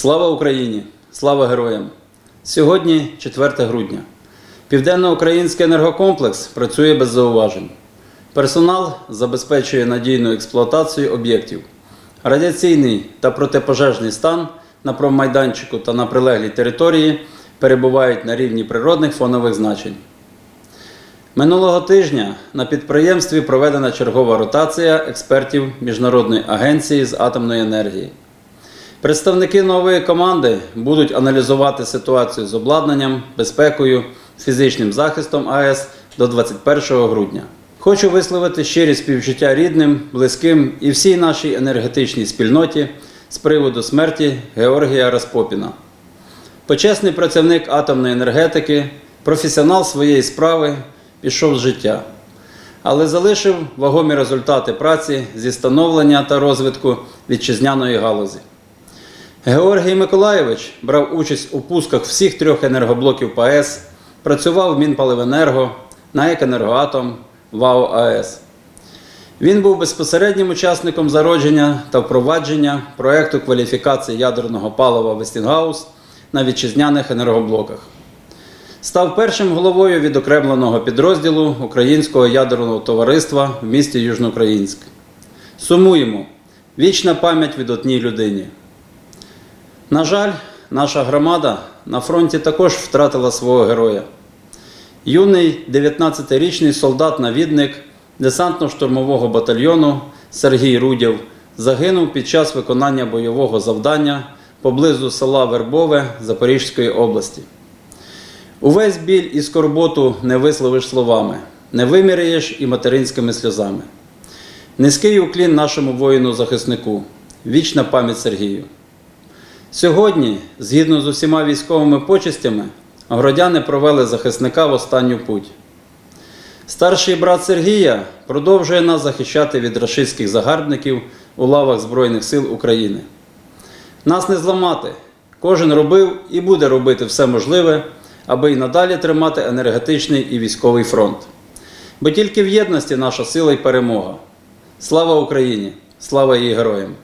Слава Україні! Слава героям! Сьогодні 4 грудня. Південноукраїнський енергокомплекс працює без зауважень. Персонал забезпечує надійну експлуатацію об'єктів. Радіаційний та протипожежний стан на промайданчику та на прилеглій території перебувають на рівні природних фонових значень. Минулого тижня на підприємстві проведена чергова ротація експертів Міжнародної агенції з атомної енергії. Представники нової команди будуть аналізувати ситуацію з обладнанням, безпекою, фізичним захистом АЕС до 21 грудня. Хочу висловити щирі співчуття рідним, близьким і всій нашій енергетичній спільноті з приводу смерті Георгія Распопіна. Почесний працівник атомної енергетики, професіонал своєї справи, пішов з життя, але залишив вагомі результати праці зі становлення та розвитку вітчизняної галузі. Георгій Миколайович брав участь у пусках всіх трьох енергоблоків ПАЕС, працював в Мінпаливенерго, НАЕК «Енергоатом», ВАО АЕС. Він був безпосереднім учасником зародження та впровадження проєкту кваліфікації ядерного палива Вестінгаус на вітчизняних енергоблоках. Став першим головою відокремленого підрозділу Українського ядерного товариства в місті Южноукраїнськ. Сумуємо. Вічна пам'ять видатній людині. На жаль, наша громада на фронті також втратила свого героя. Юний 19-річний солдат-навідник десантно-штурмового батальйону Сергій Рудєв загинув під час виконання бойового завдання поблизу села Вербове Запорізької області. Увесь біль і скорботу не висловиш словами, не виміряєш і материнськими сльозами. Низький уклін нашому воїну-захиснику, вічна пам'ять Сергію. Сьогодні, згідно з усіма військовими почестями, громадяни провели захисника в останню путь. Старший брат Сергія продовжує нас захищати від рашистських загарбників у лавах Збройних сил України. Нас не зламати. Кожен робив і буде робити все можливе, аби й надалі тримати енергетичний і військовий фронт. Бо тільки в єдності наша сила і перемога. Слава Україні! Слава її героям!